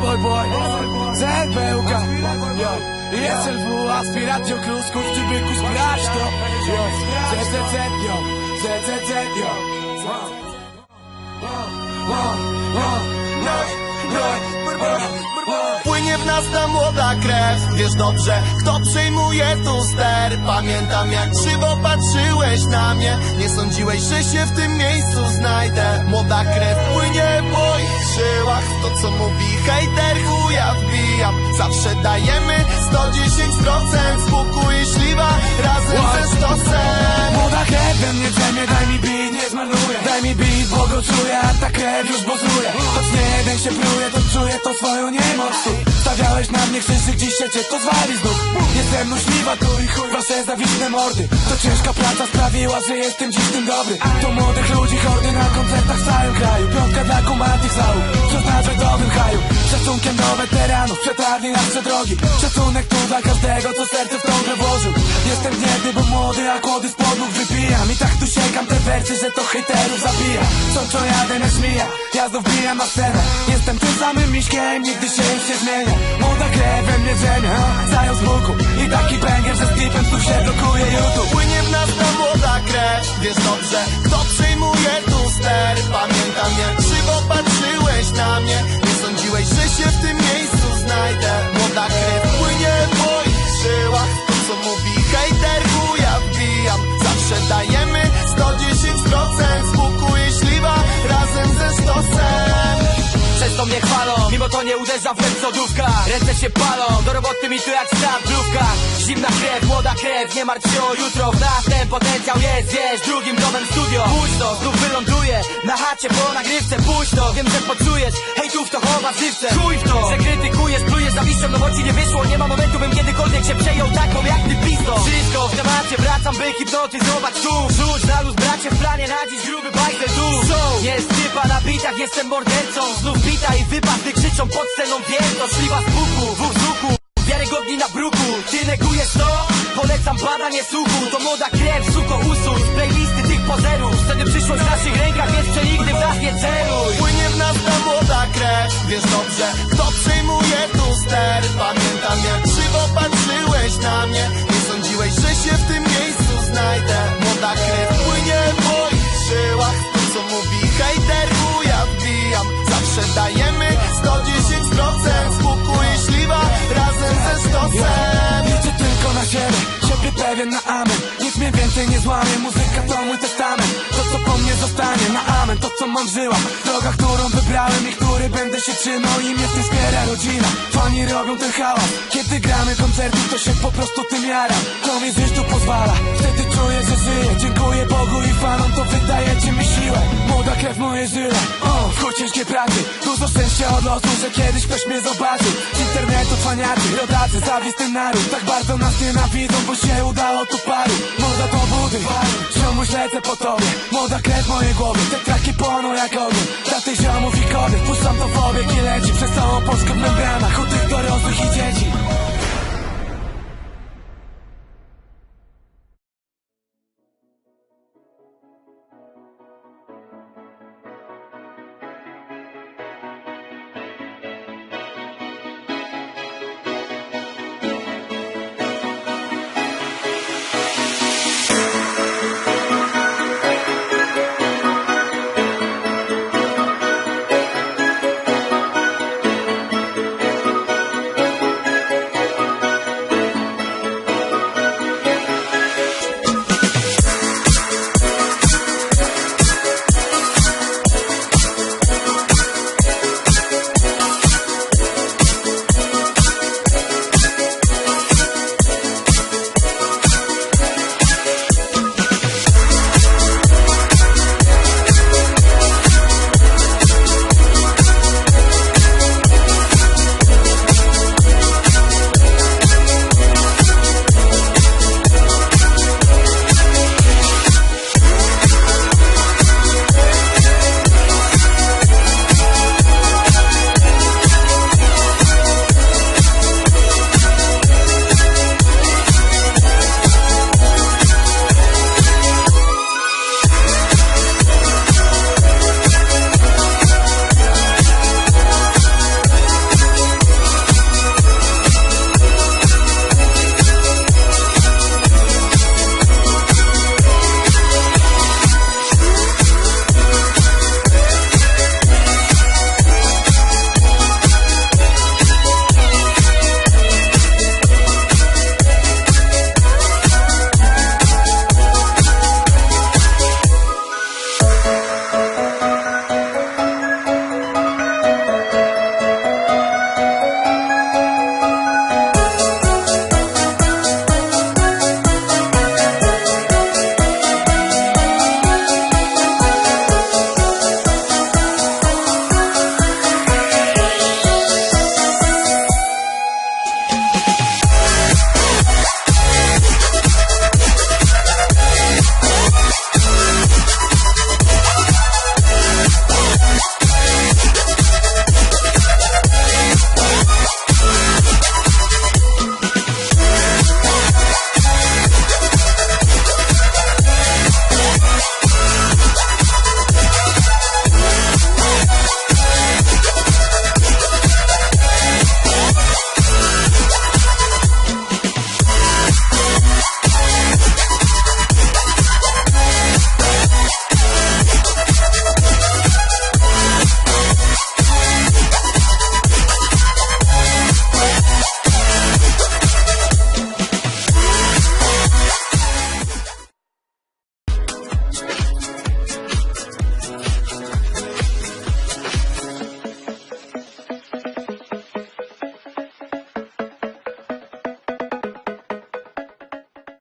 boy, boy, Zach Bełka I SLW, aspirat yo, klusków czy byku sprać to ZZZ yo, ZZZ yo Noj, noj, noj, Płynie w nas ta młoda krew. Wiesz dobrze, kto przejmuje tu ster? Pamiętam jak krzywo patrzyłeś na mnie. Nie sądziłeś, że się w tym miejscu znajdę. Młoda krew płynie w moich żyłach. To co mówi hejter chuja wbijam Zawsze dajemy 110% Spokój i śliwa razem ze stosem. Młoda krew we mnie drzemie, daj mi beat, nie zmarnuję. Daj mi beat, bo go czuję, a ta krew już bozuje Choć nie jeden się pluje, to czuję to swoją niemoc Stawiałeś na mnie krzyżyk, dziś się cię to zwali znów Jestem no śliwa tu i chuj wasze zawisne mordy. To ciężka praca sprawiła, że jestem dziś tym dobry. To młodych ludzi hordy na koncertach w całym kraju. Piątka dla weteranów, przetarli na wsze drogi. Szacunek tu dla każdego, co serce w tą grę włożył. Jestem gniewny, bo młody, a kłody z podłóg wypijam. I tak tu sięgam te wersy, że to hejterów zabija. Co jadę na żmija, ja znów bijam na scenę. Jestem tym samym miśkiem, nigdy się już nie zmienia. Młoda krew we mnie drzemie, a, zajął z łuku. I taki banger, że z klipem tu się blokuje. YouTube. Płynie w nas ta młoda krew. Wiesz dobrze, uderza w łeb lodówka Ręce się palą, do roboty mi tu jak stamplówka Zimna krew, młoda krew, nie martw się o jutro. W nas ten potencjał jest, wiesz, drugim domem studio. Pójdź to, znów wyląduję, na chacie po nagrywce. Pójdź to, wiem, że poczujesz, hejtów to chowa żywce. Chuj w to, że krytykujesz, plujesz zawiścią, no bo ci nie wyszło. Nie ma momentu, bym kiedykolwiek się przejął taką jak ty pisto. Wszystko w temacie, wracam by hipnotyzować tu Rzuć na luz, bracie, w planie na dziś gruby bajzel tu. Są, jest bitach, jestem mordercą. Znów bita i wypad, gdy krzyczą pod sceną Wiem, to szliwa z buku, w wzruku Wiarygodni na bruku, ty negujesz to? Polecam badanie słuchu, to młoda krew, suko usuń. Playlisty tych pozerów, wtedy przyszłość w naszych rękach Więc przenigdy w nas nie celuj. Płynie w nas ta młoda krew złamie, muzyka to mój testament. To co po mnie zostanie na amen, to co mam w żyłach. Droga, którą wybrałem i który będę się trzymał. I mnie w wspiera rodzina, fani robią ten hałas. Kiedy gramy koncerty, to się po prostu tym jaram. To mi żyć tu pozwala, wtedy czuję, że żyję. Dziękuję Bogu i fanom, to wydajecie mi siłę. Młoda krew moje żyle, o, w chuj pracy Dużo szczęścia od losu, że kiedyś ktoś mnie zobaczył. Z internetu cwaniacy, rodacy, zawistny naród. Tak bardzo nas nienawidzą, bo się udało tu paru Budy, ziomuś lecę po tobie? Młoda krew mojej głowie, te traki płoną jak ogień. Dla tych ziomów i kobiet, puszczam to w obieg i leci Przez całą Polskę w membranach, u tych dorosłych i dzieci